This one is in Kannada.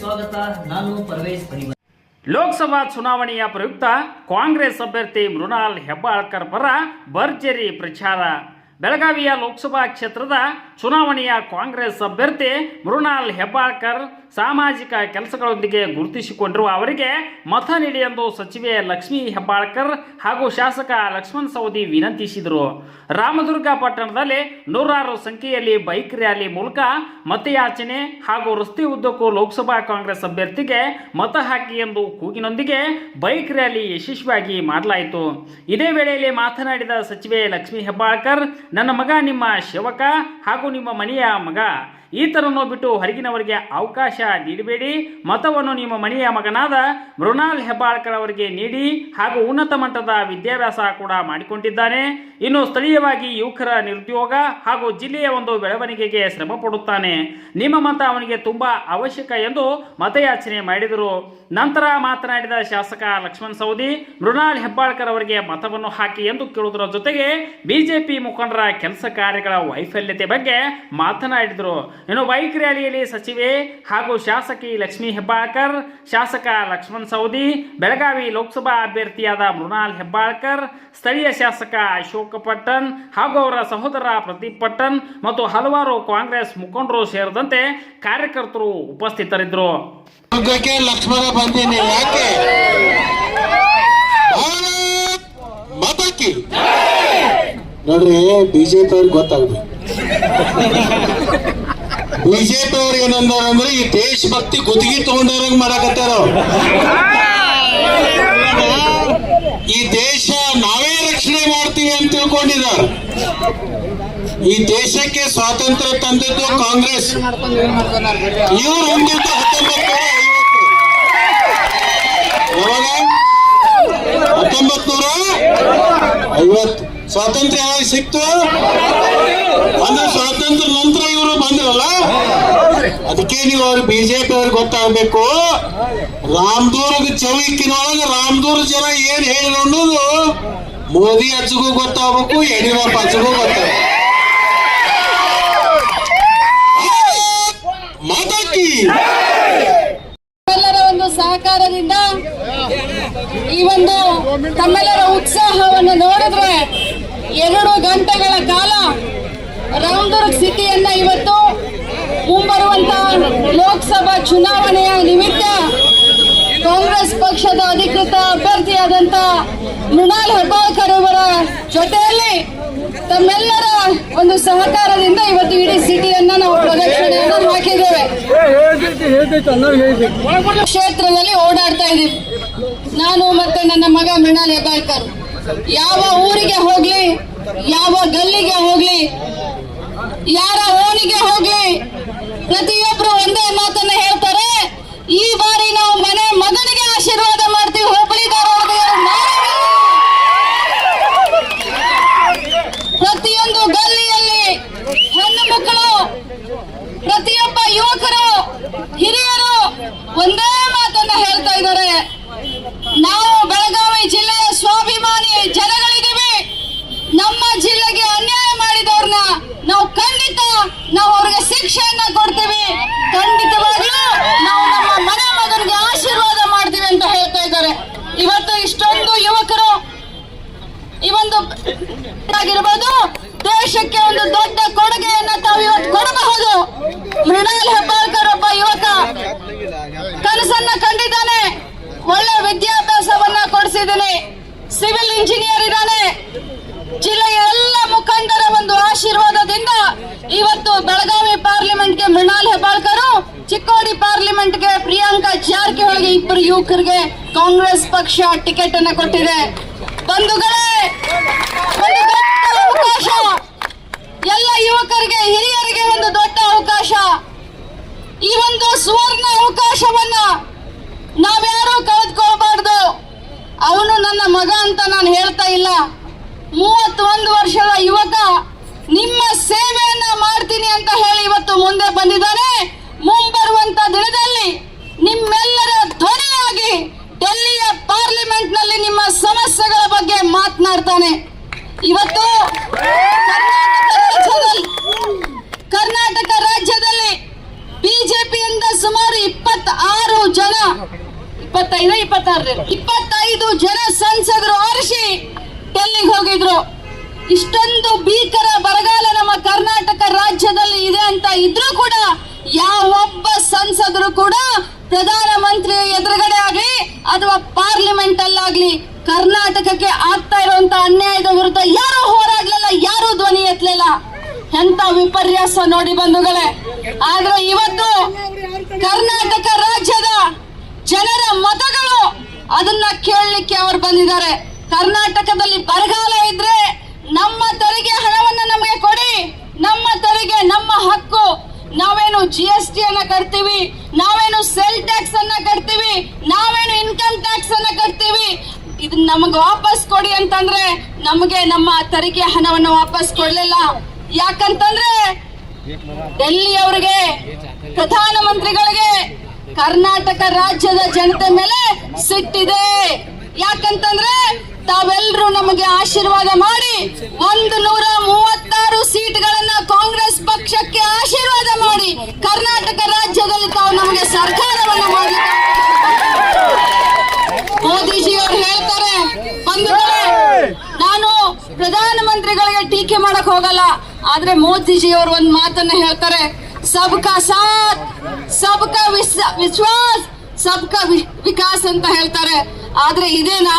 ಸ್ವಾಗತ. ನಾನು ಪರ್ವೇಶ್ ಲೋಕಸಭಾ ಚುನಾವಣೆಯ ಪ್ರಯುಕ್ತ ಕಾಂಗ್ರೆಸ್ ಅಭ್ಯರ್ಥಿ ಮೃಣಾಲ್ ಹೆಬ್ಬಾಳ್ಕರ್ ಪರ ಭರ್ಜರಿ ಪ್ರಚಾರ. ಬೆಳಗಾವಿಯ ಲೋಕಸಭಾ ಕ್ಷೇತ್ರದ ಚುನಾವಣೆಯ ಕಾಂಗ್ರೆಸ್ ಅಭ್ಯರ್ಥಿ ಮೃಣಾಲ್ ಹೆಬ್ಬಾಳ್ಕರ್ ಸಾಮಾಜಿಕ ಕೆಲಸಗಳೊಂದಿಗೆ ಗುರುತಿಸಿಕೊಂಡಿರುವ ಅವರಿಗೆ ಮತ ನೀಡಿ ಎಂದು ಸಚಿವೆ ಲಕ್ಷ್ಮೀ ಹೆಬ್ಬಾಳ್ಕರ್ ಹಾಗೂ ಶಾಸಕ ಲಕ್ಷ್ಮಣ್ ಸವದಿ ವಿನಂತಿಸಿದರು. ರಾಮದುರ್ಗ ಪಟ್ಟಣದಲ್ಲಿ ನೂರಾರು ಸಂಖ್ಯೆಯಲ್ಲಿ ಬೈಕ್ ರ್ಯಾಲಿ ಮೂಲಕ ಮತಯಾಚನೆ ಹಾಗೂ ರಸ್ತೆ ಉದ್ದಕ್ಕೂ ಲೋಕಸಭಾ ಕಾಂಗ್ರೆಸ್ ಅಭ್ಯರ್ಥಿಗೆ ಮತ ಹಾಕಿ ಎಂದು ಕೂಗಿನೊಂದಿಗೆ ಬೈಕ್ ರ್ಯಾಲಿ ಯಶಸ್ವಿಯಾಗಿ ಮಾಡಲಾಯಿತು. ಇದೇ ವೇಳೆಯಲ್ಲಿ ಮಾತನಾಡಿದ ಸಚಿವೆ ಲಕ್ಷ್ಮೀ ಹೆಬ್ಬಾಳ್ಕರ್ ನನ್ನ ಮಗ ನಿಮ್ಮ ಶವಕ ಹಾಗೂ ನಿಮ್ಮ ಮನೆಯ ಮಗ ಈತನನ್ನು ಬಿಟ್ಟು ಹೊರಗಿನವರಿಗೆ ಅವಕಾಶ ನೀಡಬೇಡಿ. ಮತವನ್ನು ನಿಮ್ಮ ಮನೆಯ ಮಗನಾದ ಮೃಣಾಲ್ ಹೆಬ್ಬಾಳ್ಕರ್ ಅವರಿಗೆ ನೀಡಿ ಹಾಗೂ ಉನ್ನತ ಮಟ್ಟದ ವಿದ್ಯಾಭ್ಯಾಸ ಕೂಡ ಮಾಡಿಕೊಂಡಿದ್ದಾನೆ. ಇನ್ನು ಸ್ಥಳೀಯವಾಗಿ ಯುವಕರ ನಿರುದ್ಯೋಗ ಹಾಗೂ ಜಿಲ್ಲೆಯ ಒಂದು ಬೆಳವಣಿಗೆಗೆ ಶ್ರಮ ಪಡುತ್ತಾನೆ. ನಿಮ್ಮ ಮತ ಅವನಿಗೆ ತುಂಬಾ ಅವಶ್ಯಕ ಎಂದು ಮತಯಾಚನೆ ಮಾಡಿದರು. ನಂತರ ಮಾತನಾಡಿದ ಶಾಸಕ ಲಕ್ಷ್ಮಣ್ ಸವದಿ, ಮೃಣಾಲ್ ಹೆಬ್ಬಾಳ್ಕರ್ ಅವರಿಗೆ ಮತವನ್ನು ಹಾಕಿ ಎಂದು ಕೇಳುವುದರ ಜೊತೆಗೆ ಬಿಜೆಪಿ ಮುಖಂಡರ ಕೆಲಸ ಕಾರ್ಯಗಳ ವೈಫಲ್ಯತೆ ಬಗ್ಗೆ ಮಾತನಾಡಿದರು. ಇನ್ನು ಬೈಕ್ ರ್ಯಾಲಿಯಲ್ಲಿ ಸಚಿವೆ ಹಾಗೂ ಶಾಸಕಿ ಲಕ್ಷ್ಮೀ ಹೆಬ್ಬಾಳ್ಕರ್, ಶಾಸಕ ಲಕ್ಷ್ಮಣ್ ಸವದಿ, ಬೆಳಗಾವಿ ಲೋಕಸಭಾ ಅಭ್ಯರ್ಥಿಯಾದ ಮೃಣಾಲ್ ಹೆಬ್ಬಾಳ್ಕರ್, ಸ್ಥಳೀಯ ಶಾಸಕ ಅಶೋಕ ಪಟ್ಟಣ್ ಹಾಗೂ ಅವರ ಸಹೋದರ ಪ್ರದೀಪ್ ಪಟ್ಟಣ್ ಮತ್ತು ಹಲವಾರು ಕಾಂಗ್ರೆಸ್ ಮುಖಂಡರು ಸೇರಿದಂತೆ ಕಾರ್ಯಕರ್ತರು ಉಪಸ್ಥಿತರಿದ್ದರು. ನೋಡ್ರಿ ಬಿಜೆಪಿ ಅವ್ರಿಗೆ ಗೊತ್ತಾಗ್ಬೇಕು. ಬಿಜೆಪಿ ಅವ್ರಿಗೆ ಏನಂದಾರ ಅಂದ್ರೆ ಈ ದೇಶಭಕ್ತಿ ಗುತ್ತಿಗೆ ತಗೊಂಡವ್ರಂಗ್ ಮಾಡಕತ್ತಾರ. ಈ ದೇಶ ನಾವೇ ರಕ್ಷಣೆ ಮಾಡ್ತೀವಿ ಅಂತ ತಿಳ್ಕೊಂಡಿದ್ದಾರೆ. ಈ ದೇಶಕ್ಕೆ ಸ್ವಾತಂತ್ರ್ಯ ತಂದಿದ್ದು ಕಾಂಗ್ರೆಸ್. ಇವ್ರು ಹೊಂದಿದ್ದು ಹತ್ತೊಂಬತ್ತು ಹತ್ತೊಂಬತ್ ನೂರ ಐವತ್ತು. ಸ್ವಾತಂತ್ರ್ಯ ಯಾವಾಗ ಸಿಕ್ತು ಅಂದ್ರೆ ಸ್ವಾತಂತ್ರ್ಯ ನಂತರ ಇವರು ಬಂದ್ರಲ್ಲ ಅದಕ್ಕೆ ನೀವು ಅವ್ರು ಬಿಜೆಪಿ ಅವ್ರಿಗೆ ಗೊತ್ತಾಗಬೇಕು. ರಾಮದೂರ್ಗ ಚೌಕಿನೊಳಗೆ ರಾಮದೂರ್ ಜನ ಏನ್ ಹೇಳಿದ್ರು ಅನ್ನೋದು ಮೋದಿ ಅಜ್ಜಗೂ ಗೊತ್ತಾಗಬೇಕು, ಯಡಿಯೂರಪ್ಪ ಅಜ್ಜಿಗೂ ಗೊತ್ತಾಗಬೇಕು. ಮಾತಾಕಿ ಎಲ್ಲರ ಒಂದು ಸಹಕಾರದಿಂದ ಈ ಒಂದು ತಮ್ಮೆಲ್ಲರ ಉತ್ಸಾಹವನ್ನು ನೋಡಿದ್ರೆ ಎರಡು ಗಂಟೆಗಳ ಕಾಲ ರಾಮದುರ್ಗ್ ಸಿಟಿಯನ್ನ ಇವತ್ತು ಮುಂಬರುವಂತ ಲೋಕಸಭಾ ಚುನಾವಣೆಯ ನಿಮಿತ್ತ ಕಾಂಗ್ರೆಸ್ ಪಕ್ಷದ ಅಧಿಕೃತ ಅಭ್ಯರ್ಥಿಯಾದಂತ ಮೃಣಾಲ್ ಹೆಬ್ಬಾಳ್ಕರ್ ಅವರ ಜೊತೆಯಲ್ಲಿ ತಮ್ಮೆಲ್ಲರ ಒಂದು ಸಹಕಾರದಿಂದ ಇವತ್ತು ಇಡೀ ಸಿಟಿಯನ್ನ ನಾವು ಪ್ರದಕ್ಷಿಣೆಯನ್ನು ಹಾಕಿದ್ದೇವೆ. ಕ್ಷೇತ್ರದಲ್ಲಿ ಓಡಾಡ್ತಾ ಇದ್ದೀವಿ. ನಾನು ಮತ್ತೆ ನನ್ನ ಮಗ ಮೃಣಾಲ್ ಹೆಬ್ಬಾಳ್ಕರ್. ಯಾವ ಊರಿಗೆ ಹೋಗ್ಲಿ, ಯಾವ ಗಲ್ಲಿಗೆ ಹೋಗ್ಲಿ, ಯಾರ ಓಣಿಗೆ ಹೋಗ್ಲಿ ಪ್ರತಿಯೊಬ್ರು ಒಂದೇ ಮಾತನ್ನ ಹೇಳ್ತಾರೆ, ಈ ಬಾರಿ ನಾವು ಮನೆ ಮಗನಿಗೆ ಆಶೀರ್ವಾದ ಮಾಡ್ತೀವಿ ಧಾರವಾಡ ಪ್ರತಿಯೊಂದು ಗಲ್ಲಿಯಲ್ಲಿ ಹೆಣ್ಣು ಮಕ್ಕಳು, ಪ್ರತಿಯೊಬ್ಬ ಯುವಕರು, ಹಿರಿಯರು ಒಂದೇ ಮಾತನ್ನ ಹೇಳ್ತಾ ಇದ್ದಾರೆ. ನಾವು ಬೆಳಗಾವಿ ಜಿಲ್ಲೆಯ ಸ್ವಾಭಿಮಾನಿ ಜನಗಳಿದ್ದೀವಿ. ನಮ್ಮ ಜಿಲ್ಲೆಗೆ ಅನ್ಯಾಯ ಮಾಡಿದವ್ರನ್ನ ನಾವು ಖಂಡಿತ ನಾವು ಅವ್ರಿಗೆ ಶಿಕ್ಷೆಯನ್ನ ಕೊಡ್ತೀವಿ. ಖಂಡಿತವಾಗಿಯೂ ನಾವು ನಮ್ಮ ಮನೆ ಮಗನಿಗೆ ಆಶೀರ್ವಾದ ಮಾಡ್ತೀವಿ ಅಂತ ಹೇಳ್ತಾ ಇದ್ದಾರೆ. ಇವತ್ತು ಇಷ್ಟೊಂದು ಯುವಕರು ಈ ಒಂದು ಆಗಿರ್ಬೋದು, ದೇಶಕ್ಕೆ ಒಂದು ದೊಡ್ಡ ಕೊಡುಗೆಯನ್ನ ತಾವು ಇವತ್ತು ಕೊಡಬಹುದು. ಮೃಣಾಲ್ ಹೆಬ್ಬಾಳ್ಕರ್ ಒಬ್ಬ ಯುವಕ ಕನಸನ್ನ ಕಂಡಿದ್ದಾನೆ. ಒಳ್ಳೆ ವಿದ್ಯಾಭ್ಯಾಸವನ್ನ ಕೊಡಿಸಿದ್ದೀನಿ. ಸಿವಿಲ್ ಇಂಜಿನಿಯರ್ ಇದ್ದಾನೆ ಜಿಲ್ಲೆಯ ಎಲ್ಲ ಮುಖಂಡರ ಒಂದು ಆಶೀರ್ವಾದದಿಂದ ಇವತ್ತು ಬೆಳಗಾವಿ ಪಾರ್ಲಿಮೆಂಟ್ಗೆ ಮೃಣಾಲ್ ಹೆಬ್ಬಾಳ್ಕರು ಚಿಕ್ಕೋಡಿ ಪಾರ್ಲಿಮೆಂಟ್ಗೆ ಪ್ರಿಯಾಂಕಾ ಜಾರಕಿಹೊಳಿಗೆ ಇಬ್ಬರು ಯುವಕರಿಗೆ ಕಾಂಗ್ರೆಸ್ ಪಕ್ಷ ಟಿಕೆಟ್ ಅನ್ನ ಕೊಟ್ಟಿದೆ. ಬಂಧುಗಳೇ, ಅವಕಾಶ. ಎಲ್ಲ ಯುವಕರಿಗೆ, ಹಿರಿಯರಿಗೆ ಒಂದು ದೊಡ್ಡ ಅವಕಾಶ. ಈ ಒಂದು ಸುವರ್ಣ ಅವಕಾಶವನ್ನ ನಾವ್ಯಾರು ಕಳೆದುಕೊಳ್ಬಾರ್ದು. ಅವನು ನನ್ನ ಮಗ ಅಂತ ನಾನು ಹೇಳ್ತಾ ಇಲ್ಲ. ಮೂವತ್ತೊಂದು ವರ್ಷದ ಯುವಕ ನಿಮ್ಮ ಸೇವೆಯನ್ನ ಮಾಡ್ತೀನಿ ಅಂತ ಹೇಳಿ ಇವತ್ತು ಮುಂದೆ ಬಂದಿದ್ದಾನೆ. ಮುಂಬರುವಂತ ದಿನದಲ್ಲಿ ನಿಮ್ಮೆಲ್ಲರ ಧ್ವನಿಯಾಗಿ ಡೆಲ್ಲಿಯ ಪಾರ್ಲಿಮೆಂಟ್ನಲ್ಲಿ ನಿಮ್ಮ ಸಮಸ್ಯೆಗಳ ಬಗ್ಗೆ ಮಾತನಾಡ್ತಾನೆ. ಇವತ್ತು ಕರ್ನಾಟಕ ರಾಜ್ಯದಲ್ಲಿ ಬಿಜೆಪಿಯಿಂದ ಸುಮಾರು ಇಪ್ಪತ್ತು ಇಪ್ಪತ್ತಾರು ಜನ, ಇಪ್ಪತ್ತೈದು ಇಪ್ಪತ್ತಾರು ಇಪ್ಪತ್ತೈದು ಜನ ಸಂಸದರು ಆರಿಸಿ ಡೆಲ್ಲಿಗೆ ಹೋಗಿದ್ರು. ಇಷ್ಟೊಂದು ಭೀಕರ ಬರಗಾಲ ನಮ್ಮ ಕರ್ನಾಟಕ ರಾಜ್ಯದಲ್ಲಿ ಇದೆ ಅಂತ ಇದ್ರೂ ಕೂಡ ಯಾವೊಬ್ಬ ಸಂಸದರು ಕೂಡ ಪ್ರಧಾನಮಂತ್ರಿ ಎದುರುಗಡೆ ಆಗ್ಲಿ ಅಥವಾ ಪಾರ್ಲಿಮೆಂಟ್ ಅಲ್ಲಾಗ್ಲಿ ಕರ್ನಾಟಕಕ್ಕೆ ಆಗ್ತಾ ಇರುವಂತ ಅನ್ಯಾಯದ ವಿರುದ್ಧ ಯಾರು ಹೋರಾಡ್ಲಿಲ್ಲ, ಯಾರು ಧ್ವನಿ ಎತ್ತಲಿಲ್ಲ. ಎಂತ ವಿಪರ್ಯಾಸ ನೋಡಿ ಬಂಧುಗಳೇ. ಆದ್ರೆ ಇವತ್ತು ಕರ್ನಾಟಕ ರಾಜ್ಯದ ಜನರ ಮತಗಳು ಅದನ್ನ ಕೇಳಲಿಕ್ಕೆ ಅವರು ಬಂದಿದ್ದಾರೆ. ಕರ್ನಾಟಕದಲ್ಲಿ ಬರಗಾಲ ಇದ್ರೆ ನಮ್ಮ ತೆರಿಗೆ ಹಣವನ್ನ ನಮಗೆ ಕೊಡಿ. ನಮ್ಮ ತೆರಿಗೆ, ನಮ್ಮ ಹಕ್ಕು. ನಾವೇನು ಜಿ ಎಸ್ ಟಿ ಅನ್ನ ಕಟ್ತೀವಿ, ನಾವೇನು ಸೆಲ್ ಟ್ಯಾಕ್ಸ್ ಅನ್ನ ಕಟ್ತೀವಿ, ನಾವೇನು ಇನ್ಕಮ್ ಟ್ಯಾಕ್ಸ್ ಅನ್ನ ಕಟ್ತೀವಿ. ಇದನ್ನ ನಮಗೆ ವಾಪಸ್ ಕೊಡಿ ಅಂತಂದ್ರೆ ನಮಗೆ ನಮ್ಮ ತೆರಿಗೆ ಹಣವನ್ನು ವಾಪಸ್ ಕೊಡ್ಲಿಲ್ಲ. ಯಾಕಂತಂದ್ರೆ ಡೆಲ್ಲಿ ಅವರಿಗೆ ಪ್ರಧಾನಮಂತ್ರಿಗಳಿಗೆ ಕರ್ನಾಟಕ ರಾಜ್ಯದ ಜನತೆ ಮೇಲೆ ಸಿಟ್ಟಿದೆ. ಯಾಕಂತಂದ್ರೆ ತಾವೆಲ್ಲರೂ ನಮಗೆ ಆಶೀರ್ವಾದ ಮಾಡಿ ಒಂದು ನೂರ ಮೂವತ್ತಾರು ಸೀಟ್ಗಳನ್ನ ಕಾಂಗ್ರೆಸ್ ಪಕ್ಷಕ್ಕೆ ಆಶೀರ್ವಾದ ಮಾಡಿ ಕರ್ನಾಟಕ ರಾಜ್ಯದಲ್ಲಿ ತಾವು ನಮಗೆ ಸರ್ಕಾರವನ್ನ ಮಾಡಿ ಮೋದಿಜಿ ಅವರು ಹೇಳ್ತಾರೆ ಬಂಧುಗಳೇ ನಾನು ಪ್ರಧಾನಮಂತ್ರಿಗಳಿಗೆ ಟೀಕೆ ಮಾಡಕ್ ಹೋಗಲ್ಲ. ಆದ್ರೆ ಮೋದಿಜಿ ಅವರು ಒಂದ್ ಮಾತನ್ನ ಹೇಳ್ತಾರೆ, ಸಬ್ಕಾ ಸಾಥ್, ಸಬ್ಕಾ ವಿಶ್ವಾಸ್, ಸಬ್ಕಾ ವಿಕಾಸ್ ಅಂತ ಹೇಳ್ತಾರೆ. ಆದ್ರೆ ಇದೇನಾ?